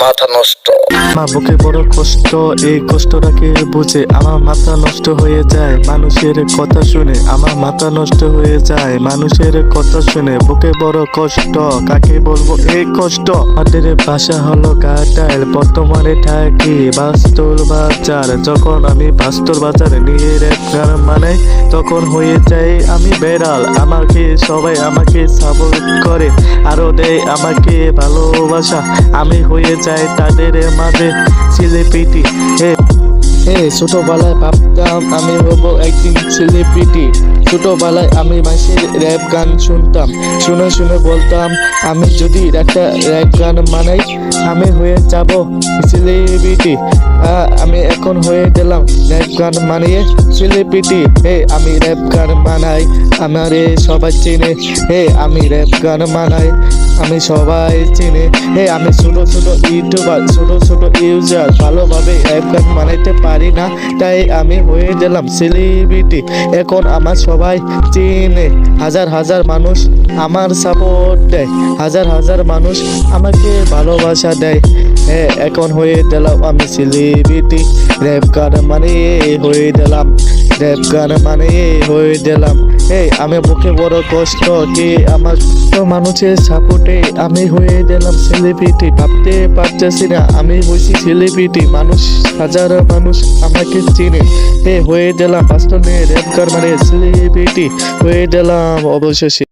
মাথা নষ্ট। বুকে বড় কষ্ট, এই কষ্টটাকে বুঝে আমার মাথা নষ্ট হয়ে যায়। মানুষের কথা শুনে আমার মাথা নষ্ট হয়ে যায়। মানুষের কথা শুনে বুকে বড় কষ্ট, কাকে বলব এই কষ্ট? আমাদের ভাষা হলো কাটাইল বর্তমানে থাকি বাস্তুর বাজার। যখন আমি বাস্তুর বাজারে নিয়ে গান বানাই তখন হয়ে যায় আমি বেড়াল। আমাকে সবাই আমাকে সাপোর্ট করে, আরও দেয় আমাকে ভালোবাসা। আমি হয়ে যাই তাদের মাঝে সেলিব্রিটি হে হে, ছোটোবেলায় ভাবতাম আমি হব একদিন সেলিব্রিটি ছোটোবেলায় আমি মাসের র্যাপ গান শুনতাম। শুনে শুনে বলতাম, আমি যদি একটা র্যাপ গান বানাই, আমি হয়ে যাব সেলিব্রিটি আমি এখন হয়ে গেলাম র্যাপ গান বানিয়ে সেলিব্রিটি হে, আমি র্যাপ গান বানাই আমারে সবাই চিনে, হে, আমি র্যাপ গান বানাই আমি সবাই চিনে, হে, আমি ছোট ছোট ইউটিউবার, ছোট ছোট ইউজার ভালোভাবে অ্যাপ গান বানাইতে পারি না, তাই আমি হয়ে গেলাম সেলিব্রিটি এখন আমার সবাই চিনে। হাজার হাজার মানুষ আমার সাপোর্ট দেয়। হাজার হাজার মানুষ আমাকে ভালোবাসা দেয়। হ্যাঁ এখন হয়ে গেলাম আমি সেলিব্রিটি র্যাপ গান মানে হয়ে গেলাম, র্যাপ গান মানে হয়ে গেলাম। এই, আমি বুকে বড় কষ্ট, কি আমার মানুষের সাপোর্টে আমি হয়ে গেলাম সেলিব্রিটি ভাবতে পারতেছি না, আমি হয়েছি সেলিব্রিটি মানুষ, হাজার মানুষ আমাকে চিনে। এ হয়ে গেলাম বাস্তবে র্যাপ গান মানে সেলিব্রিটি হয়ে গেলাম অবশেষে।